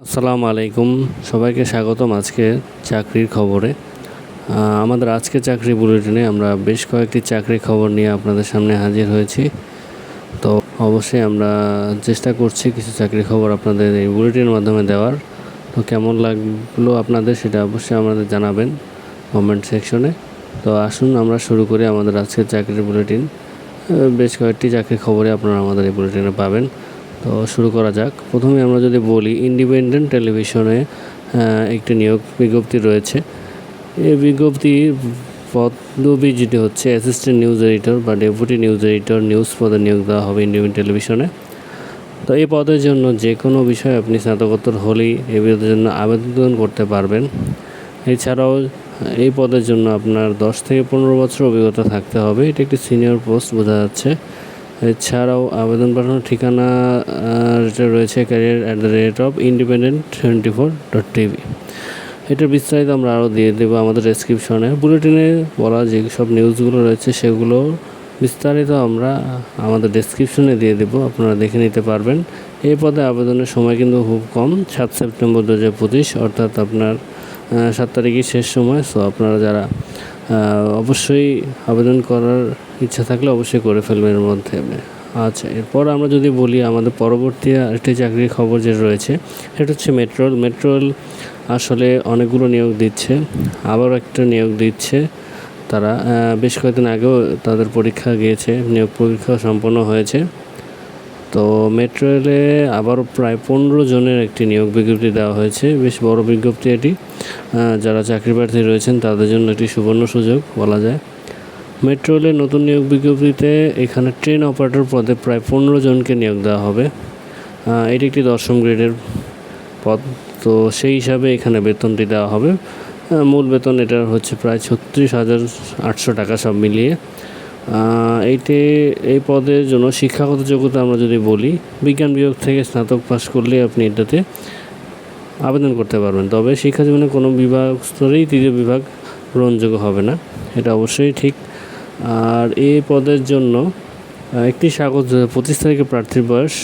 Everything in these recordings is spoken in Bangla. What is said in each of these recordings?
আসসালামু আলাইকুম। সবাইকে স্বাগতম আজকে চাকরির খবরে। আমাদের আজকে চাকরি বুলেটিনে আমরা বেশ কয়েকটি চাকরির খবর নিয়ে আপনাদের সামনে হাজির হয়েছি। তো অবশ্যই আমরা চেষ্টা করছি কিছু চাকরির খবর আপনাদের এই বুলেটিনের মাধ্যমে দেওয়ার। তো কেমন লাগল আপনাদের সেটা অবশ্যই আমাদের জানাবেন কমেন্ট সেকশনে। তো আসুন আমরা শুরু করি আমাদের আজকের চাকরির বুলেটিন। বেশ কয়েকটি চাকরির খবরে আপনারা আমাদের এই বুলেটিনে পাবেন। তো শুরু করা যাক। প্রথমে আমরা যদি বলি ইন্ডিপেন্ডেন্ট টেলিভিশনে একটি নিয়োগ বিজ্ঞপ্তি রয়েছে। এই বিজ্ঞপ্তির পদবি যেটি হচ্ছে অ্যাসিস্ট্যান্ট নিউজ এডিটর বা ডেপুটি নিউজ এডিটর নিউজ পদে নিয়োগ দেওয়া হবে ইন্ডিপেন্ডেন্ট টেলিভিশনে তো এই পদের জন্য যে কোনো বিষয়ে আপনি স্নাতকোত্তর হলেই এই পদের জন্য আবেদন করতে পারবেন। এছাড়াও, এই পদের জন্য আপনার দশ থেকে পনেরো বছর অভিজ্ঞতা থাকতে হবে। এটি একটি সিনিয়র পোস্ট বোঝা যাচ্ছে। এছাড়াও আবেদন পাঠানোর ঠিকানা রয়েছে career at the rate of independent twenty four dot TV এটার বিস্তারিত আমরা আরও দিয়ে দেবো আমাদের ডেসক্রিপশনে বুলেটিনে বলা যে সব নিউজগুলো রয়েছে, সেগুলো বিস্তারিত আমরা আমাদের ডেসক্রিপশনে দিয়ে দেবো, আপনারা দেখে নিতে পারবেন। এই পদে আবেদনের সময় কিন্তু খুব কম, সাত সেপ্টেম্বর দু হাজার পঁচিশ, অর্থাৎ আপনার সাত তারিখই শেষ সময়। সো আপনারা যারা অবশ্যই আবেদন করার ইচ্ছা থাকলে অবশ্যই করে ফেলবেন এর মধ্যে আচ্ছা এরপর আমরা যদি বলি আমাদের পরবর্তী আরেকটি চাকরির খবর যে রয়েছে, সেটা হচ্ছে মেট্রোল। মেট্রোল আসলে অনেকগুলো নিয়োগ দিচ্ছে আবার একটা নিয়োগ দিচ্ছে। তারা বেশ কয়েকদিন আগেও তাদের পরীক্ষা গিয়েছে, নিয়োগ পরীক্ষা সম্পন্ন হয়েছে। তো মেট্রো রেলে আবারও প্রায় পনেরো জনের একটি নিয়োগ বিজ্ঞপ্তি দেওয়া হয়েছে। বেশ বড় বিজ্ঞপ্তি এটি। যারা চাকরি প্রার্থী রয়েছেন, তাদের জন্য একটি সুবর্ণ সুযোগ বলা যায়। মেট্রো রেলের নতুন নিয়োগ বিজ্ঞপ্তিতে এখানে ট্রেন অপারেটর পদে প্রায় পনেরো জনকে নিয়োগ দেওয়া হবে। এটি একটি দশম গ্রেডের পদ, তো সেই হিসাবে এখানে বেতনটি দেওয়া হবে। মূল বেতন এটার হচ্ছে প্রায় ছত্রিশ হাজার আটশো টাকা সব মিলিয়ে। এইটি, এই পদের জন্য শিক্ষাগত যোগ্যতা আমরা যদি বলি, বিজ্ঞান বিভাগ থেকে স্নাতক পাশ করলে আপনি এটাতে আবেদন করতে পারবেন। তবে শিক্ষা জীবনে কোনো বিভাগ স্তরেই তৃতীয় বিভাগ গ্রহণযোগ্য হবে না, এটা অবশ্যই ঠিক। আর এই পদের জন্য একটি স্বাগত পঁচিশ তারিখে প্রার্থীর বয়স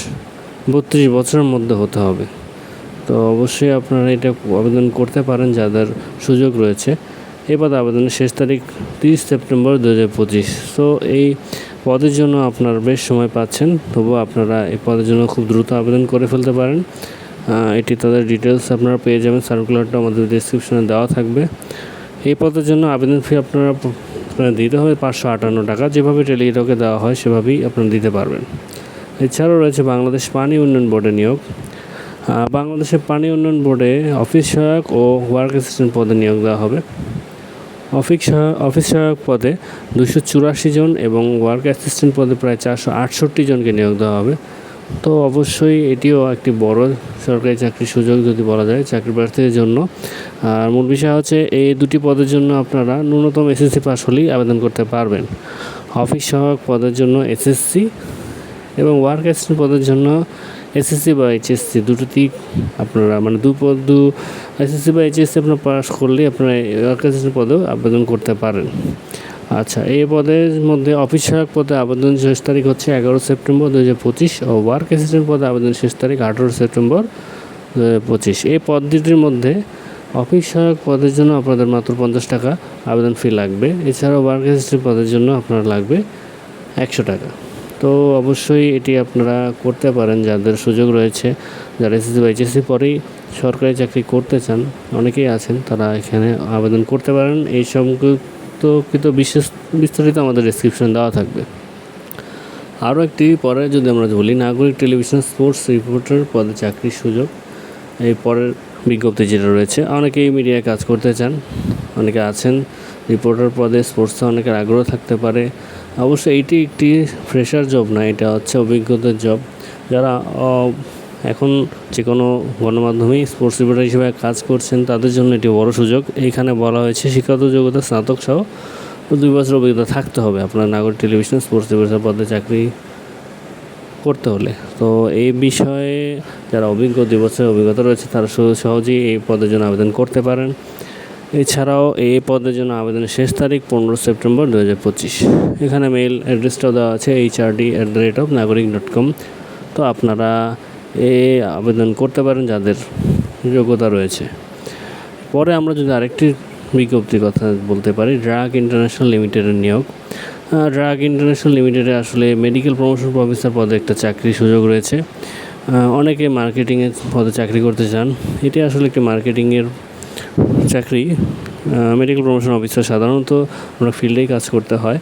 বত্রিশ বছরের মধ্যে হতে হবে। তো অবশ্যই আপনারা এটা আবেদন করতে পারেন যাদের সুযোগ রয়েছে। এই পদে আবেদনের শেষ তারিখ তিরিশ সেপ্টেম্বর দু হাজার পঁচিশ। তো এই পদের জন্য আপনারা বেশ সময় পাচ্ছেন তবুও আপনারা এই পদের জন্য খুব দ্রুত আবেদন করে ফেলতে পারেন। এটি তাদের ডিটেলস আপনারা পেয়ে যাবেন সার্কুলারটা আমাদের ডিসক্রিপশনে দেওয়া থাকবে। এই পদের জন্য আবেদন ফি আপনারা আপনারা দিতে হবে পাঁচশো আটান্ন টাকা। যেভাবে টেলিটকে দেওয়া হয়, সেভাবেই আপনারা দিতে পারবেন। এছাড়াও রয়েছে বাংলাদেশ পানি উন্নয়ন বোর্ডে নিয়োগ। বাংলাদেশের পানি উন্নয়ন বোর্ডে অফিস সহায়ক ও ওয়ার্ক অ্যাসিস্ট্যান্ট পদে নিয়োগ দেওয়া হবে। অফিস অফিস সহায়ক পদে দুশো চুরাশি জন এবং ওয়ার্ক অ্যাসিস্ট্যান্ট পদে প্রায় চারশো আটষট্টি জনকে নিয়োগ দেওয়া হবে। তো অবশ্যই এটিও একটি বড় সরকারি চাকরির সুযোগ যদি বলা যায় চাকরি প্রার্থীদের জন্য। আর মূল বিষয় হচ্ছে এই দুটি পদের জন্য আপনারা ন্যূনতম এসএসসি পাস হলেই আবেদন করতে পারবেন। অফিস সহায়ক পদের জন্য এসএসসি এবং ওয়ার্ক অ্যাসিস্ট্যান্ট পদের জন্য এসএসসি বা এইচএসসি দুটোতেই আপনারা মানে দু পদ, দু এসএসসি বা এইচএসসি আপনার পাস করলে আপনারা ওয়ার্ক অ্যাসিস্ট্যান্ট পদেও আবেদন করতে পারেন। আচ্ছা এই পদের মধ্যে অফিস সহায়ক পদে আবেদন শেষ তারিখ হচ্ছে এগারো সেপ্টেম্বর দু হাজার পঁচিশ ও ওয়ার্ক অ্যাসিস্ট্যান্ট পদে আবেদন শেষ তারিখ আঠেরো সেপ্টেম্বর দু হাজার পঁচিশ। এই পদ দুটির মধ্যে অফিস সহায়ক পদের জন্য আপনাদের মাত্র পঞ্চাশ টাকা আবেদন ফি লাগবে। এছাড়াও ওয়ার্ক অ্যাসিস্ট্যান্ট পদের জন্য আপনার লাগবে একশো টাকা। তো অবশ্যই এটি আপনারা করতে পারেন, যাদের সুযোগ রয়েছে, যারা এসএসসি বা এইচএসসি পরেই সরকারি চাকরি করতে চান, অনেকেই আছেন, তারা এখানে আবেদন করতে পারেন। এই সম্পর্কিত বিশেষ বিস্তারিত আমাদের ডিসক্রিপশন দেওয়া থাকবে। আরও একটি পরে যদি আমরা বলি, নাগরিক টেলিভিশন স্পোর্টস রিপোর্টার পদে চাকরির সুযোগ। এই পরের বিজ্ঞপ্তি যেটা রয়েছে, অনেকেই মিডিয়ায় কাজ করতে চান, অনেকে আছেন রিপোর্টার পদে, স্পোর্টসে অনেকের আগ্রহ থাকতে পারে। অবশ্যই এইটি একটি ফ্রেশার জব না, এটা হচ্ছে অভিজ্ঞতার জব যারা এখন যে কোনো গণমাধ্যমেই স্পোর্টস রিপোর্টার হিসেবে কাজ করছেন, তাদের জন্য এটি বড় সুযোগ। এইখানে বলা হয়েছে শিক্ষাগত যোগ্যতা স্নাতক সহ দুই বছর অভিজ্ঞতা থাকতে হবে আপনার নাগরিক টেলিভিশন স্পোর্টস রিপোর্টার পদে চাকরি করতে হলে। তো এই বিষয়ে যারা অভিজ্ঞ দুই বছরের অভিজ্ঞতা রয়েছে, তারা সহ- সহজেই এই পদের জন্য আবেদন করতে পারেন। এছাড়াও এই পদের জন্য আবেদনের শেষ তারিখ পনেরো সেপ্টেম্বর দু হাজার পঁচিশ। এখানে মেইল অ্যাড্রেসটাও দেওয়া আছে H R D at the rate of Nagorik dot com তো আপনারা এ আবেদন করতে পারেন যাদের যোগ্যতা রয়েছে। পরে আমরা যদি আরেকটি বিজ্ঞপ্তির কথা বলতে পারি, ড্রাগ ইন্টারন্যাশনাল লিমিটেডের নিয়োগ। ড্রাগ ইন্টারন্যাশনাল লিমিটেডে আসলে মেডিকেল প্রমোশন অফিসার পদে একটা চাকরির সুযোগ রয়েছে। অনেকে মার্কেটিংয়ের পদে চাকরি করতে চান। এটি আসলে একটি মার্কেটিংয়ের চাকরি। মেডিকেল প্রমোশন অফিসার সাধারণত আমরা ফিল্ডেই কাজ করতে হয়।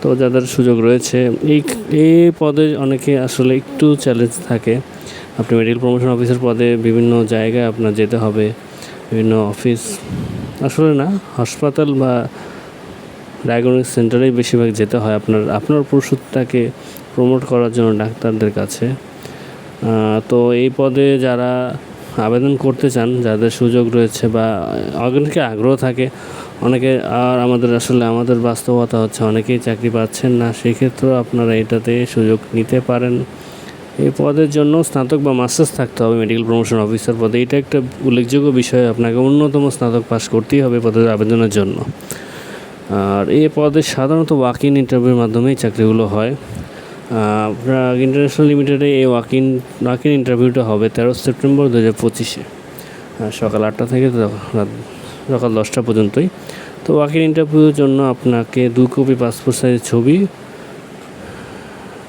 তো যাদের সুযোগ রয়েছে, এই এই পদে অনেকে আসলে একটু চ্যালেঞ্জ থাকে। আপনি মেডিকেল প্রমোশন অফিসার পদে বিভিন্ন জায়গায় আপনার যেতে হবে, বিভিন্ন অফিস আসলে না, হাসপাতাল বা ডায়াগনস্টিক সেন্টারেই বেশিরভাগ যেতে হয় আপনার আপনার ওষুধটাকে প্রমোট করার জন্য ডাক্তারদের কাছে। তো এই পদে যারা আবেদন করতে চান, যাদের সুযোগ রয়েছে বা অনেকে আগ্রহ থাকে, অনেকে আর আমাদের আসলে আমাদের বাস্তবতা হচ্ছে অনেকেই চাকরি পাচ্ছেন না, সেক্ষেত্রেও আপনারা এটাতে সুযোগ নিতে পারেন। এই পদের জন্য স্নাতক বা মাস্টার্স থাকতে হবে মেডিকেল প্রমোশন অফিসার পদে। এটা একটা উল্লেখযোগ্য বিষয়, আপনাকে অন্যতম স্নাতক পাস করতেই হবে পদের আবেদনের জন্য। আর এই পদে সাধারণত ওয়াক ইন ইন্টারভিউর মাধ্যমেই চাকরিগুলো হয়। আপনার ইন্টারন্যাশনাল লিমিটেডে এই ওয়াক ইন ওয়াক ইন ইন্টারভিউটা হবে তেরো সেপ্টেম্বর দু হাজার পঁচিশে সকাল আটটা থেকে সকাল দশটা পর্যন্তই। তো ওয়াক ইন ইন্টারভিউর জন্য আপনাকে দু কপি পাসপোর্ট সাইজের ছবি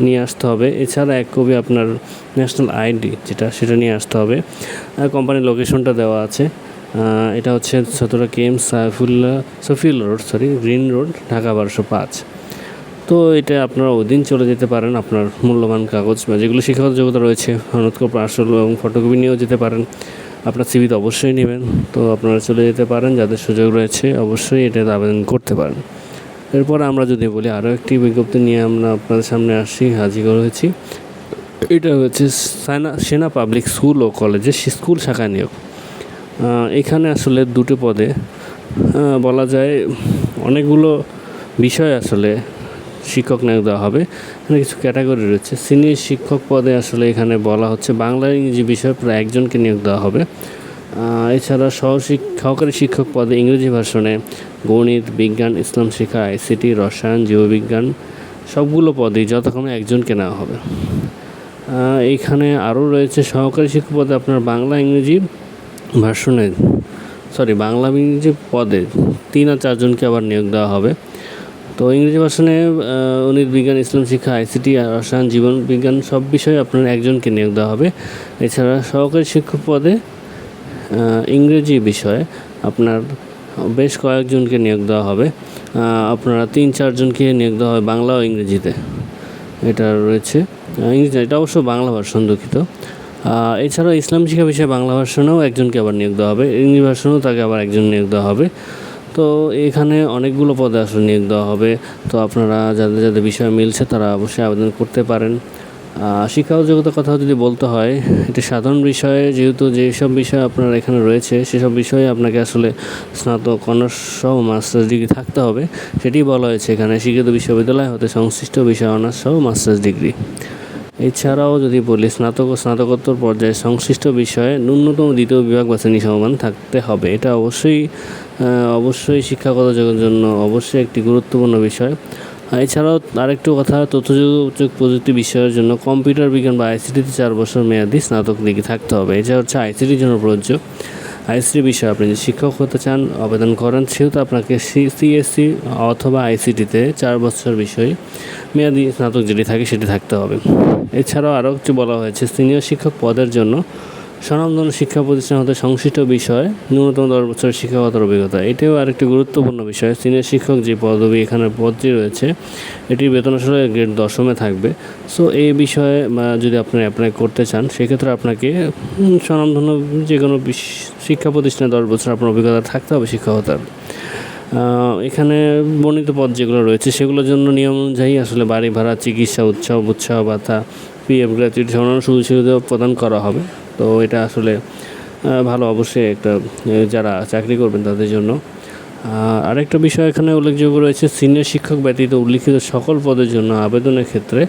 নিয়ে আসতে হবে। এছাড়া এক কপি আপনার ন্যাশনাল আইডি যেটা সেটা নিয়ে আসতে হবে। কোম্পানির লোকেশনটা দেওয়া আছে। এটা হচ্ছে সতেরো K M Saifullah Safiul road sorry green road, Dhaka বারোশো পাঁচ। তো এটা আপনারা ওই দিন চলে যেতে পারেন, আপনার মূল্যবান কাগজ বা যেগুলো শিক্ষাগত যোগ্যতা রয়েছে অনুৎকর আসল এবং ফটোকপি নিয়েও যেতে পারেন। আপনার সিভিতে অবশ্যই নেবেন। তো আপনারা চলে যেতে পারেন, যাদের সুযোগ রয়েছে অবশ্যই এটাতে আবেদন করতে পারেন। এরপর আমরা যদি বলি আরও একটি বিজ্ঞপ্তি নিয়ে আমরা আপনাদের সামনে আসি হাজির হয়েছি। এটা হচ্ছে সেনা সেনা পাবলিক স্কুল ও কলেজে স্কুল শাখা নিয়োগ। এখানে আসলে দুটো পদে বলা যায় অনেকগুলো বিষয় আসলে শিক্ষক নিয়োগ দেওয়া হবে। এখানে কিছু ক্যাটাগরি রয়েছে। সিনিয়র শিক্ষক পদে আসলে এখানে বলা হচ্ছে বাংলা ইংরেজি বিষয়ে প্রায় একজনকে নিয়োগ দেওয়া হবে। এছাড়া সহশিক সহকারী শিক্ষক পদে ইংরেজি ভাষণে গণিত বিজ্ঞান ইসলাম শিক্ষা আইসিটি রসায়ন জীববিজ্ঞান সবগুলো পদেই যতক্ষণে একজনকে নেওয়া হবে। এইখানে আরও রয়েছে সহকারী শিক্ষক পদে আপনার বাংলা ইংরেজি ভার্সনে সরি বাংলা ইংরেজি পদে তিন আর চারজনকে আবার নিয়োগ দেওয়া হবে। তো ইংরেজি আহ, উনিশ বিজ্ঞান ইসলাম শিক্ষা আইসিটি রসায়ন জীবন বিজ্ঞান সব বিষয়ে আপনার একজনকে নিয়োগ দেওয়া হবে। এছাড়া সহকারী শিক্ষক পদে ইংরেজি বিষয়ে আপনার বেশ কয়েকজনকে নিয়োগ দেওয়া হবে। আপনারা তিন চারজনকে নিয়োগ দেওয়া হবে বাংলা ও ইংরেজিতে। এটা রয়েছে। ইংরেজি, এটা অবশ্য বাংলা ভার্সন দুঃখিত। এছাড়াও ইসলাম শিক্ষা বিষয়ে বাংলা ভার্সনেও একজনকে আবার নিয়োগ দেওয়া হবে, ইংরেজি ভার্সনেও তাকে আবার একজন নিয়োগ দেওয়া হবে। তো এখানে অনেকগুলো পদে আসলে নিয়োগ দেওয়া হবে। তো আপনারা যাদের যাদের বিষয় মিলছে তারা অবশ্যই আবেদন করতে পারেন। শিক্ষা যোগ্যতার কথা যদি বলতে হয়, এটি সাধারণ বিষয়ে, যেহেতু যেসব বিষয় আপনার এখানে রয়েছে, সেসব বিষয়ে আপনাকে আসলে স্নাতক, অনার্স সহ মাস্টার্স ডিগ্রি থাকতে হবে। সেটি বলা হয়েছে এখানে শিক্ষিত বিশ্ববিদ্যালয় হতে সংশ্লিষ্ট বিষয়, অনার্স সহ মাস্টার্স ডিগ্রি। এছাড়াও যদি বলি, স্নাতক ও স্নাতকোত্তর পর্যায়ে সংশ্লিষ্ট বিষয়ে ন্যূনতম দ্বিতীয় বিভাগ বা শ্রেণি সমমান থাকতে হবে। এটা অবশ্যই অবশ্যই শিক্ষাগত জন্য অবশ্যই একটি গুরুত্বপূর্ণ বিষয়। এছাড়াও আরেকটু কথা তথ্যযোগ প্রযুক্তি বিষয়ের জন্য কম্পিউটার বিজ্ঞান বা আইসিটিতে চার বছর মেয়াদি স্নাতক ডিগ্রি থাকতে হবে। এটা হচ্ছে আইসিটির জন্য প্রযোজ্য। আইসিটি বিষয়ে আপনি যদি শিক্ষক হতে চান, আবেদন করেন। সেহেতু আপনাকে সিএসসি অথবা আইসিটিতে চার বছর বিষয়ে মেয়াদি স্নাতক যেটি থাকে সেটি থাকতে হবে। এছাড়াও আরও কিছু বলা হয়েছে। সিনিয়র শিক্ষক পদের জন্য স্বনামধন্য শিক্ষা প্রতিষ্ঠান হতে সংশ্লিষ্ট বিষয় ন্যূনতম দশ বছরের শিক্ষাগত অভিজ্ঞতা। এটাও আরেকটি গুরুত্বপূর্ণ বিষয়। সিনিয়র শিক্ষক যে পদবি এখানে পদটি রয়েছে এটির বেতন আসলে গ্রেড দশমে থাকবে। সো এই বিষয়ে যদি আপনি অ্যাপ্লাই করতে চান সেক্ষেত্রে আপনাকে উম, স্বনামধন্য যে কোনো শিক্ষা প্রতিষ্ঠানে দশ বছর আপনার অভিজ্ঞতা থাকতে হবে শিক্ষকতার। এখানে বর্ণিত পদ যেগুলো রয়েছে সেগুলোর জন্য নিয়ম অনুযায়ী আসলে বাড়ি ভাড়া চিকিৎসা উৎসাহ উৎসাহ ভাতা পিএফ গ্র্যাচুইটি অন্যান্য সুযোগ সুবিধা প্রদান করা হবে। তো এটা আসলে ভালো অবশ্যই একটা যারা চাকরি করবেন তাদের জন্য। আরেকটা বিষয় এখানে উল্লেখযোগ্য রয়েছে, সিনিয়র শিক্ষক ব্যতীত উল্লিখিত সকল পদের জন্য আবেদনের ক্ষেত্রে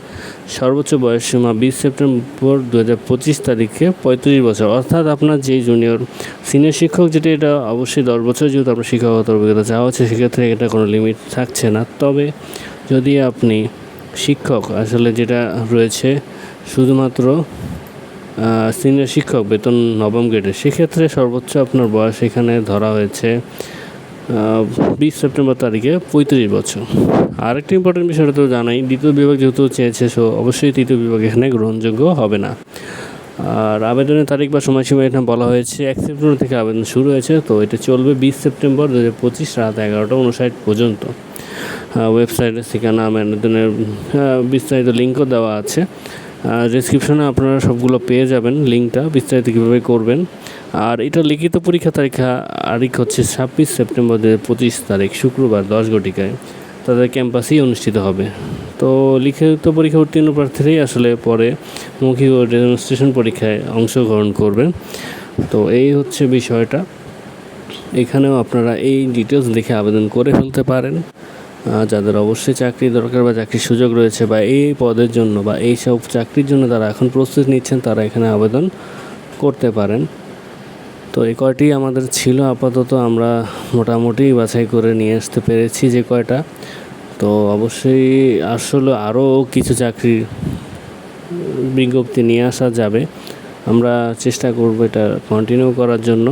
সর্বোচ্চ বয়সসীমা বিশ সেপ্টেম্বর দু হাজার পঁচিশ তারিখে পঁয়ত্রিশ বছর। অর্থাৎ আপনার যেই জুনিয়র, সিনিয়র শিক্ষক যেটা, এটা অবশ্যই দশ বছর, যেহেতু আপনার শিক্ষাগত অভিজ্ঞতা চাওয়া হচ্ছে, সেক্ষেত্রে এটা কোনো লিমিট থাকছে না। তবে যদি আপনি শিক্ষক, আসলে যেটা রয়েছে, শুধুমাত্র সিনিয়র শিক্ষক, বেতন নবম গ্রেডে সেক্ষেত্রে সর্বোচ্চ আপনার বয়স এখানে ধরা হয়েছে বিশ সেপ্টেম্বর তারিখে, পঁয়ত্রিশ বছর। আরেকটি ইম্পর্টেন্ট বিষয়টা তো জানাই, দ্বিতীয় বিভাগ যেহেতু চেয়েছে, সো অবশ্যই তৃতীয় বিভাগ এখানে গ্রহণযোগ্য হবে না। আর আবেদনের তারিখ বা সময়সীমা এখানে বলা হয়েছে, এক সেপ্টেম্বর থেকে আবেদন শুরু হয়েছে, তো এটা চলবে বিশ সেপ্টেম্বর দু হাজার পঁচিশ রাত এগারোটা উনষাট পর্যন্ত। ওয়েবসাইটের ঠিকানা আবেদনের বিস্তারিত লিঙ্কও দেওয়া আছে। ডিসক্রিপশনে আপনারা সবগুলো পেয়ে যাবেন লিঙ্কটা বিস্তারিত কীভাবে করবেন। আর এটা লিখিত পরীক্ষা তারিখা, তারিখ হচ্ছে ছাব্বিশ সেপ্টেম্বর দু পঁচিশ তারিখ, শুক্রবার দশ ঘটিকায়। তাদের ক্যাম্পাসেই অনুষ্ঠিত হবে। তো লিখিত পরীক্ষা উত্তীর্ণ প্রার্থীরাই আসলে পরে মৌখিক ও ডেমনস্ট্রেশন পরীক্ষায় অংশগ্রহণ করবেন তো এই হচ্ছে বিষয়টা। এখানেও আপনারা এই ডিটেলস দেখে আবেদন করে ফেলতে পারেন। যাদের অবশ্যই চাকরি দরকার বা চাকরির সুযোগ রয়েছে বা এই পদের জন্য বা এই সব চাকরির জন্য তারা এখন প্রস্তুতি নিচ্ছেন, তারা এখানে আবেদন করতে পারেন। তো এই কয়টি আমাদের ছিল, আপাতত আমরা মোটামুটি বাছাই করে নিয়ে আসতে পেরেছি যে কয়টা। তো অবশ্যই আসলে আরও কিছু চাকরির বিজ্ঞপ্তি নিয়ে আসা যাবে। আমরা চেষ্টা করব এটা কন্টিনিউ করার জন্য।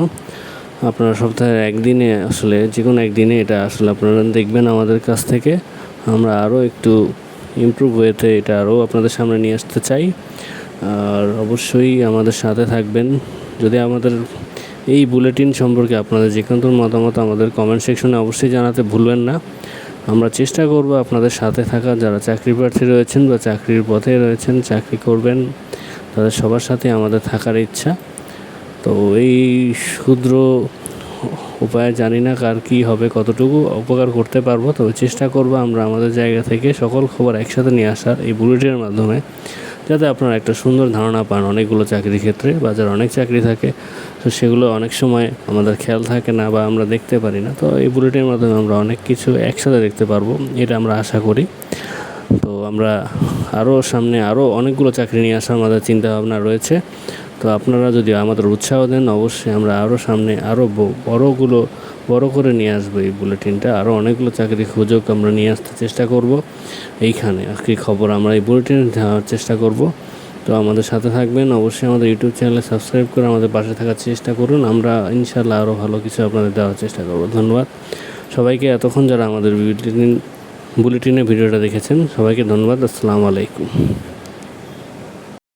আপনারা সপ্তাহের একদিনে আসলে যে কোনো একদিনে এটা আসলে আপনারা দেখবেন আমাদের কাছ থেকে। আমরা আরও একটু ইমপ্রুভ হয়েতে এটা আরও আপনাদের সামনে নিয়ে আসতে চাই। আর অবশ্যই আমাদের সাথে থাকবেন। যদি আমাদের এই বুলেটিন সম্পর্কে আপনাদের যে কোনো মতামত আমাদের কমেন্ট সেকশনে অবশ্যই জানাতে ভুলবেন না। আমরা চেষ্টা করব আপনাদের সাথে থাকা, যারা চাকরি প্রার্থী রয়েছেন বা চাকরির পথে রয়েছেন, চাকরি করবেন, তাদের সবার সাথে আমাদের থাকার ইচ্ছা। তো এই ক্ষুদ্র উপায় জানি না কার কী হবে, কতটুকু উপকার করতে পারব, তবে চেষ্টা করব আমরা আমাদের জায়গা থেকে সকল খবর একসাথে নিয়ে আসার এই বুলেটিনের মাধ্যমে, যাতে আপনারা একটা সুন্দর ধারণা পান অনেকগুলো চাকরির ক্ষেত্রে বাজার অনেক চাকরি থাকে, তো সেগুলো অনেক সময় আমাদের খেয়াল থাকে না বা আমরা দেখতে পারি না। তো এই বুলেটিনের মাধ্যমে আমরা অনেক কিছু একসাথে দেখতে পারব, এটা আমরা আশা করি। তো আমরা আরও সামনে আরও অনেকগুলো চাকরি নিয়ে আসার আমাদের চিন্তাভাবনা রয়েছে। তো আপনারা যদি আমাদের উৎসাহ দেন, অবশ্যই আমরা আরও সামনে আরও বড়গুলো, বড় করে নিয়ে আসব এই বুলেটিনটা। আরও অনেকগুলো চাকরি সুযোগ আমরা নিয়ে আসতে চেষ্টা করব। এইখানে আর কি খবর, আমরা এই বুলেটিনে দেওয়ার চেষ্টা করব। তো আমাদের সাথে থাকবেন, অবশ্যই আমাদের ইউটিউব চ্যানেলে সাবস্ক্রাইব করে আমাদের পাশে থাকার চেষ্টা করুন। আমরা ইনশাল্লাহ আরও ভালো কিছু আপনাদের দেওয়ার চেষ্টা করব। ধন্যবাদ। সবাইকে এতক্ষণ যারা আমাদের বুলেটিন, বুলেটিনে ভিডিওটা দেখেছেন, সবাইকে ধন্যবাদ। আসসালামু আলাইকুম।